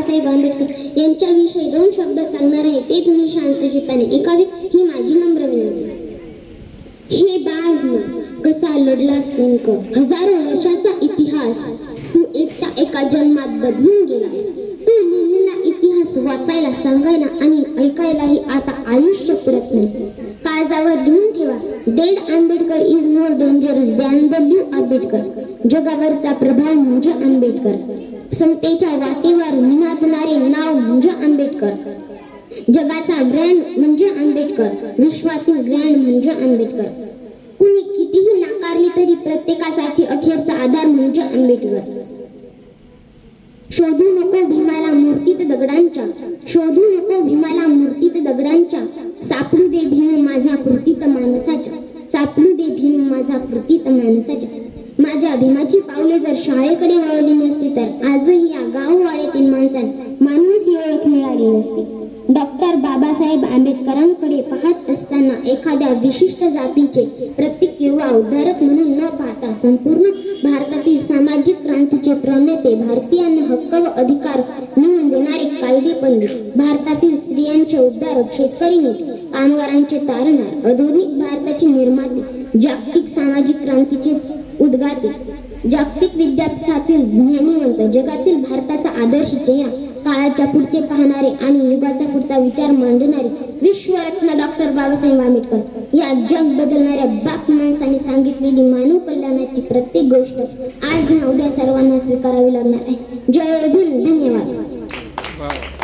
बाबासाहेब आंबेडकर यांच्याविषयी दोन शब्द सांगणार आहे ते तुम्ही शांतचित्ताने ऐकावे. ही माझी नम्र विनंती हे बाळ कसा लढलास नेमक? हजारो वर्षाचा इतिहास. तू एकटा एका जन्मात बदलून गेलास. तू लिहिलेला इतिहास वाचायला सांगायला आणि ऐकायलाही आता आयुष्य पुरत नाही. काळजावर लिहून ठेवा. Dead Ambedkar is more dangerous than the new Ambedkar. जगावरचा प्रभाव म्हणजे आंबेडकर. समतेच्या वाटेवर निनादणारे नाव म्हणजे आंबेडकर. जगाचा ब्रँड म्हणजे आंबेडकर. विश्वातील ब्रँड म्हणजे आंबेडकर. कुणी कितीही नाकारली तरी प्रत्येकासाठी अखेरचा आधार म्हणजे आंबेडकर. शोधू नको भीमाला मूर्तीत दगडांच्या. शोधू नको भीमाला मूर्तीत दगडांच्या. सापडू दे भीम माझा कृतीत माणसाच्या. सापडू दे भीम माझा कृतीत माणसाच्या. माझ्या भीमाची पावले जर शाळेकडे वळली नसती तर आजही या गाववाड्यातील माणसांना माणूस ही ओळख मिळाली नसती. डॉक्टर बाबासाहेब आंबेडकरांकडे पाहत असताना एखाद्या विशिष्ट जातीचे प्रतीक किंवा उद्धारक म्हणून न पाहता संपूर्ण भारतातील सामाजिक क्रांतीचे प्रणेते भारतीयांना हक्क व अधिकार मिळवून देणारे कायदे पंडित भारतातील स्त्रियांचे उद्धारक शेतकरी नेते कामगारांचे तारणार आधुनिक भारताचे निर्माते जागतिक सामाजिक क्रांतीचे उद्गाते जागतिक विद्यापीठातील ज्ञानीवंत जगातील भारताचा आदर्श चेहरा काळाच्या पुढचे पाहणारे आणि युगाचा पुढचा विचार मांडणारे विश्वरत्न डॉक्टर बाबासाहेब आंबेडकर. या जग बदलणाऱ्या बाप माणसाने सांगितलेली मानव कल्याणाची प्रत्येक गोष्ट आज ना उद्या सर्वांना स्वीकारावी लागणार आहे. जय भीम धन्यवाद.